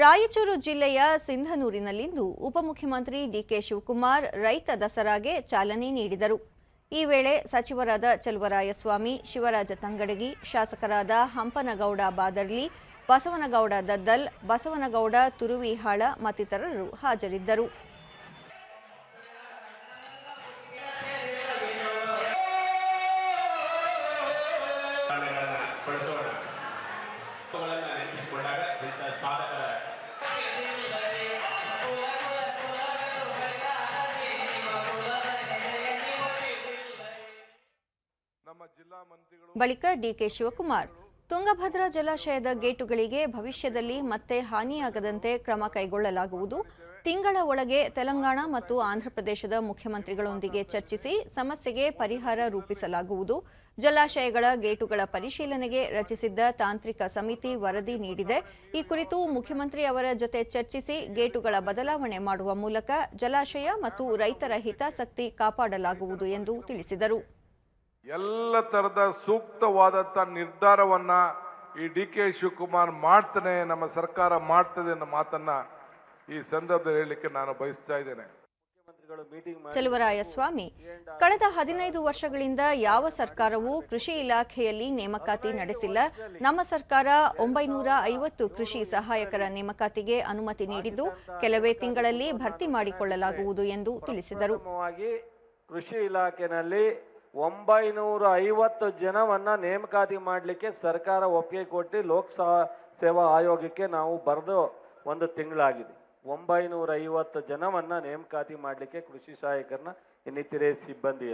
ರಾಯಚೂರು ಜಿಲ್ಲೆಯ ಸಿಂಧನೂರಿನಲ್ಲಿಂದು ಉಪಮುಖ್ಯಮಂತ್ರಿ ಡಿಕೆ ಶಿವಕುಮಾರ್ ರೈತ ದಸರಾಗೆ ಚಾಲನೆ ನೀಡಿದರು. ಈ ವೇಳೆ ಸಚಿವರಾದ ಚಲುವರಾಯಸ್ವಾಮಿ, ಶಿವರಾಜ ತಂಗಡಗಿ, ಶಾಸಕರಾದ ಹಂಪನಗೌಡ ಬಾದರ್ಲಿ, ಬಸವನಗೌಡ ದದ್ದಲ್, ಬಸವನಗೌಡ ತುರುವಿಹಾಳ ಮತ್ತಿತರರು ಹಾಜರಿದ್ದರು. ಅವುಗಳನ್ನು ಇಂಥ ಸಾಧಕರ ಬಳಿಕ ಡಿಕೆ ಶಿವಕುಮಾರ್ ತುಂಗಭದ್ರಾ ಜಲಾಶಯದ ಗೇಟುಗಳಿಗೆ ಭವಿಷ್ಯದಲ್ಲಿ ಮತ್ತೆ ಹಾನಿಯಾಗದಂತೆ ಕ್ರಮ ಕೈಗೊಳ್ಳಲಾಗುವುದು. ತಿಂಗಳ ಒಳಗೆ ತೆಲಂಗಾಣ ಮತ್ತು ಆಂಧ್ರಪ್ರದೇಶದ ಮುಖ್ಯಮಂತ್ರಿಗಳೊಂದಿಗೆ ಚರ್ಚಿಸಿ ಸಮಸ್ಯೆಗೆ ಪರಿಹಾರ ರೂಪಿಸಲಾಗುವುದು. ಜಲಾಶಯಗಳ ಗೇಟುಗಳ ಪರಿಶೀಲನೆಗೆ ರಚಿಸಿದ್ದ ತಾಂತ್ರಿಕ ಸಮಿತಿ ವರದಿ ನೀಡಿದೆ. ಈ ಕುರಿತು ಮುಖ್ಯಮಂತ್ರಿ ಅವರ ಜೊತೆ ಚರ್ಚಿಸಿ ಗೇಟುಗಳ ಬದಲಾವಣೆ ಮಾಡುವ ಮೂಲಕ ಜಲಾಶಯ ಮತ್ತು ರೈತರ ಹಿತಾಸಕ್ತಿ ಕಾಪಾಡಲಾಗುವುದು ಎಂದು ತಿಳಿಸಿದರು. ಎಲ್ಲ ತರದ ಸೂಕ್ತವಾದಂತ ನಿರ್ಧಾರವನ್ನ ಈ ಡಿ ಕೆ ಶಿವಕುಮಾರ್ ಮಾಡ್ತಾನೆ ನಮ್ಮ ಸರ್ಕಾರ ಮಾಡ್ತದೆ ಅನ್ನೋ ಮಾತನ್ನ ಈ ಸಂದರ್ಭದಲ್ಲಿ ಹೇಳಲಿಕ್ಕೆ ನಾನು ಬಯಸ್ತಾ ಇದ್ದೇನೆ. ಚಲುವರಾಯಸ್ವಾಮಿ ಕಳೆದ ಹದಿನೈದು ವರ್ಷಗಳಿಂದ ಯಾವ ಸರ್ಕಾರವೂ ಕೃಷಿ ಇಲಾಖೆಯಲ್ಲಿ ನೇಮಕಾತಿ ನಡೆಸಿಲ್ಲ. ನಮ್ಮ ಸರ್ಕಾರ ಒಂಬೈನೂರ ಐವತ್ತು ಕೃಷಿ ಸಹಾಯಕರ ನೇಮಕಾತಿಗೆ ಅನುಮತಿ ನೀಡಿದ್ದು ಕೆಲವೇ ತಿಂಗಳಲ್ಲಿ ಭರ್ತಿ ಮಾಡಿಕೊಳ್ಳಲಾಗುವುದು ಎಂದು ತಿಳಿಸಿದರು. ಕೃಷಿ ಇಲಾಖೆನಲ್ಲಿ ಒಂಬೈನೂರ ಐವತ್ತು ಜನವನ್ನ ನೇಮಕಾತಿ ಮಾಡಲಿಕ್ಕೆ ಸರ್ಕಾರ ಒಪ್ಪಿಗೆ ಕೊಟ್ಟು ಲೋಕ ಸೇವಾ ಆಯೋಗಕ್ಕೆ ನಾವು ಬರೆದು ಒಂದು ತಿಂಗಳಾಗಿದೆ. ಒಂಬೈನೂರ ಐವತ್ತು ಜನವನ್ನ ನೇಮಕಾತಿ ಮಾಡಲಿಕ್ಕೆ ಕೃಷಿ ಸಹಾಯಕರನ್ನ ಇನ್ನಿತರೆ ಸಿಬ್ಬಂದಿ